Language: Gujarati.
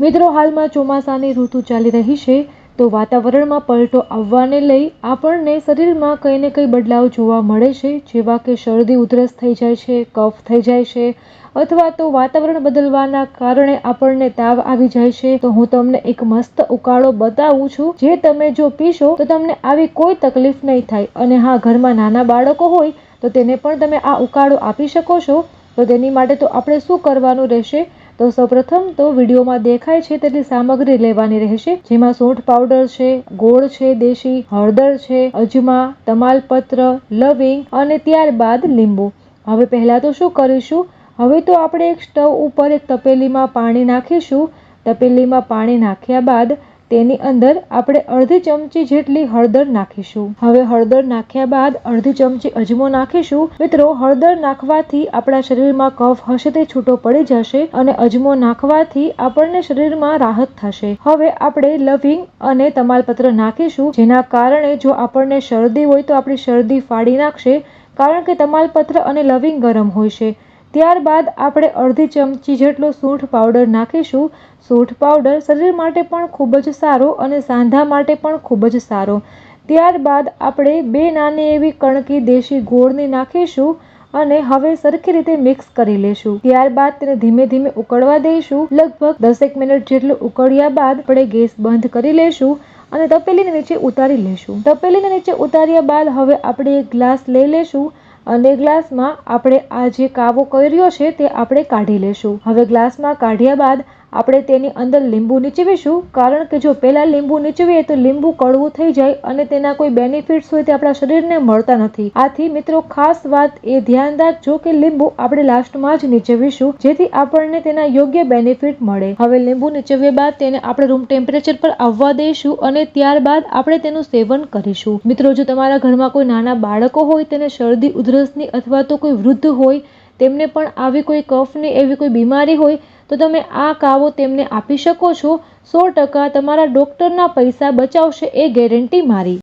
મિત્રો, હાલમાં ચોમાસાની ઋતુ ચાલી રહી છે, તો વાતાવરણમાં પલટો આવવાને લઈ આપણને શરીરમાં કંઈ ને કંઈ બદલાવ જોવા મળે છે, જેવા કે શરદી ઉધરસ થઈ જાય છે, કફ થઈ જાય છે, અથવા તો વાતાવરણ બદલવાના કારણે આપણને તાવ આવી જાય છે. તો હું તમને એક મસ્ત ઉકાળો બતાવું છું, જે તમે જો પીશો તો તમને આવી કોઈ તકલીફ નહીં થાય. અને હા, ઘરમાં નાના બાળકો હોય તો તેને પણ તમે આ ઉકાળો આપી શકો છો. તો તેની માટે તો આપણે શું કરવાનું રહેશે? તો સૌપ્રથમ તો વિડીયોમાં દેખાય છે તેટલી સામગ્રી લેવાની રહેશે, જેમાં સૂંઠ પાવડર છે, ગોળ છે, દેશી હળદર છે, અજમા, તમાલપત્ર, લવિંગ અને ત્યારબાદ લીંબુ. હવે પહેલાં તો શું કરીશું? હવે તો આપણે એક સ્ટવ ઉપર એક તપેલીમાં પાણી નાખીશું. તપેલીમાં પાણી નાખ્યા બાદ તેની અંદર આપણે અડધી ચમચી જેટલી હળદર નાખીશું. હવે હળદર નાખ્યા બાદ અડધી ચમચી અજમો નાખીશું. મિત્રો, હળદર નાખવાથી આપણા શરીરમાં કફ હશે તે છૂટો પડી જશે અને અજમો નાખવાથી આપણને શરીરમાં રાહત થશે. હવે આપણે લવિંગ અને તમાલપત્ર નાખીશું, જેના કારણે જો આપણને શરદી હોય તો આપણી શરદી ફાડી નાખશે, કારણ કે તમાલપત્ર અને લવિંગ ગરમ હોય છે. ત્યારબાદ આપણે અડધી ચમચી જેટલો સૂંઠ પાવડર નાખીશું. સૂંઠ પાવડર શરીર માટે પણ ખૂબ જ સારો અને સાંધા માટે પણ ખૂબ જ સારો. ત્યારબાદ આપણે બે નાની એવી કણકી દેશી ગોળની નાખીશું અને હવે સરખી રીતે મિક્સ કરી લેશું. ત્યારબાદ તેને ધીમે ધીમે ઉકળવા દઈશું. લગભગ દસેક મિનિટ જેટલું ઉકળ્યા બાદ આપણે ગેસ બંધ કરી લેશું અને તપેલીને નીચે ઉતારી લેશું. તપેલીને નીચે ઉતાર્યા બાદ હવે આપણે એક ગ્લાસ લઈ લેશું. અને ગ્લાસમાં આપણે આ જે કાવો કર્યો છે તે આપણે કાઢી લેશું. હવે ગ્લાસમાં કાઢ્યા બાદ આપણે તેની અંદર લીંબુ નીચવીશું, કારણ કે જો પહેલાં લીંબુ નીચવીએ તો લીંબુ કડવું થઈ જાય અને તેના કોઈ બેનિફિટ્સ હોય તે આપણા શરીરને મળતા નથી. આથી મિત્રો, ખાસ વાત એ ધ્યાન રાખજો કે લીંબુ આપણે લાસ્ટમાં જ નીચવીશું, જેથી આપણને તેના યોગ્ય બેનિફિટ મળે. હવે લીંબુ નીચવ્યા બાદ તેને આપણે રૂમ ટેમ્પરેચર પર આવવા દઈશું અને ત્યારબાદ આપણે તેનું સેવન કરીશું. મિત્રો, જો તમારા ઘરમાં કોઈ નાના બાળકો હોય, તેને શરદી, ઉધરસની અથવા તો કોઈ વૃદ્ધ હોય, તેમને પણ આવી કોઈ કફની એવી કોઈ બીમારી હોય તો તમે આ કાવો તેમને આપી શકો છો. સો ટકા તમારા ડૉક્ટરના પૈસા બચાવશે એ ગેરંટી મારી.